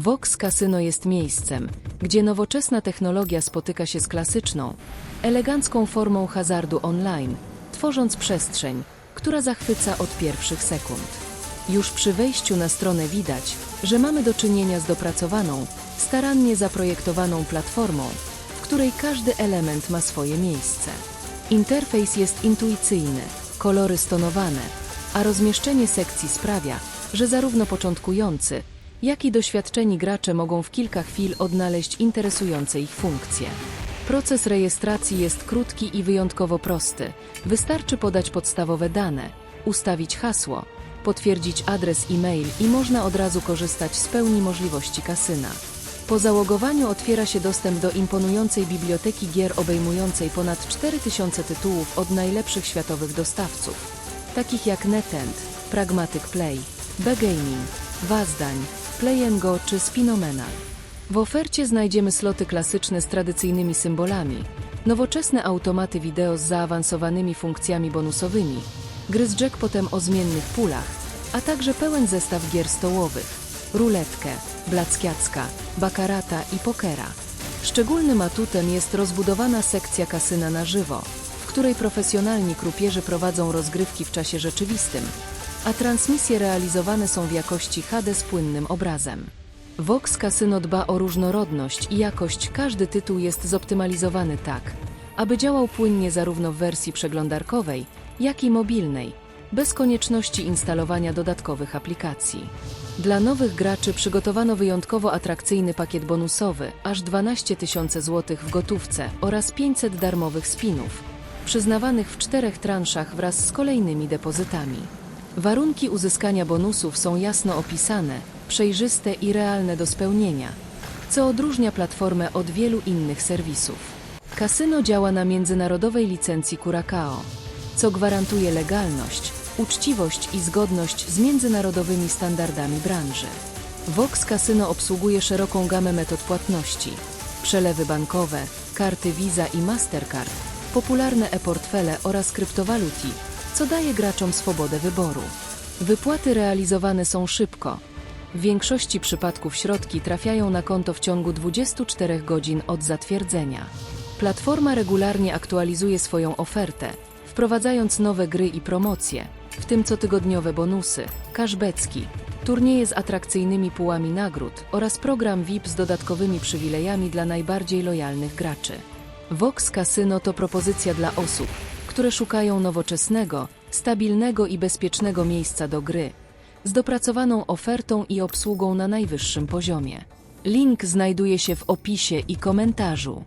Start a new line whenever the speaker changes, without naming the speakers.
Vox Casino jest miejscem, gdzie nowoczesna technologia spotyka się z klasyczną, elegancką formą hazardu online, tworząc przestrzeń, która zachwyca od pierwszych sekund. Już przy wejściu na stronę widać, że mamy do czynienia z dopracowaną, starannie zaprojektowaną platformą, w której każdy element ma swoje miejsce. Interfejs jest intuicyjny, kolory stonowane, a rozmieszczenie sekcji sprawia, że zarówno początkujący, jak i doświadczeni gracze mogą w kilka chwil odnaleźć interesujące ich funkcje. Proces rejestracji jest krótki i wyjątkowo prosty. Wystarczy podać podstawowe dane, ustawić hasło, potwierdzić adres e-mail i można od razu korzystać z pełni możliwości kasyna. Po załogowaniu otwiera się dostęp do imponującej biblioteki gier obejmującej ponad 4000 tytułów od najlepszych światowych dostawców, takich jak NetEnt, Pragmatic Play, B-Gaming, Wazdań, Play Go czy Spinomenal. W ofercie znajdziemy sloty klasyczne z tradycyjnymi symbolami, nowoczesne automaty wideo z zaawansowanymi funkcjami bonusowymi, gry z jackpotem o zmiennych pulach, a także pełen zestaw gier stołowych, ruletkę, blackiacka, bakarata i pokera. Szczególnym atutem jest rozbudowana sekcja kasyna na żywo, w której profesjonalni krupierzy prowadzą rozgrywki w czasie rzeczywistym, a transmisje realizowane są w jakości HD z płynnym obrazem. Vox Casino dba o różnorodność i jakość, każdy tytuł jest zoptymalizowany tak, aby działał płynnie zarówno w wersji przeglądarkowej, jak i mobilnej, bez konieczności instalowania dodatkowych aplikacji. Dla nowych graczy przygotowano wyjątkowo atrakcyjny pakiet bonusowy, aż 12 tysięcy złotych w gotówce oraz 500 darmowych spinów, przyznawanych w czterech transzach wraz z kolejnymi depozytami. Warunki uzyskania bonusów są jasno opisane, przejrzyste i realne do spełnienia, co odróżnia platformę od wielu innych serwisów. Kasyno działa na międzynarodowej licencji Curacao, co gwarantuje legalność, uczciwość i zgodność z międzynarodowymi standardami branży. Vox Casino obsługuje szeroką gamę metod płatności, przelewy bankowe, karty Visa i Mastercard, popularne e-portfele oraz kryptowaluty, co daje graczom swobodę wyboru. Wypłaty realizowane są szybko. W większości przypadków środki trafiają na konto w ciągu 24 godzin od zatwierdzenia. Platforma regularnie aktualizuje swoją ofertę, wprowadzając nowe gry i promocje, w tym cotygodniowe bonusy, cashbacki, turnieje z atrakcyjnymi pułami nagród oraz program VIP z dodatkowymi przywilejami dla najbardziej lojalnych graczy. Vox Casino to propozycja dla osób, które szukają nowoczesnego, stabilnego i bezpiecznego miejsca do gry, z dopracowaną ofertą i obsługą na najwyższym poziomie. Link znajduje się w opisie i komentarzu.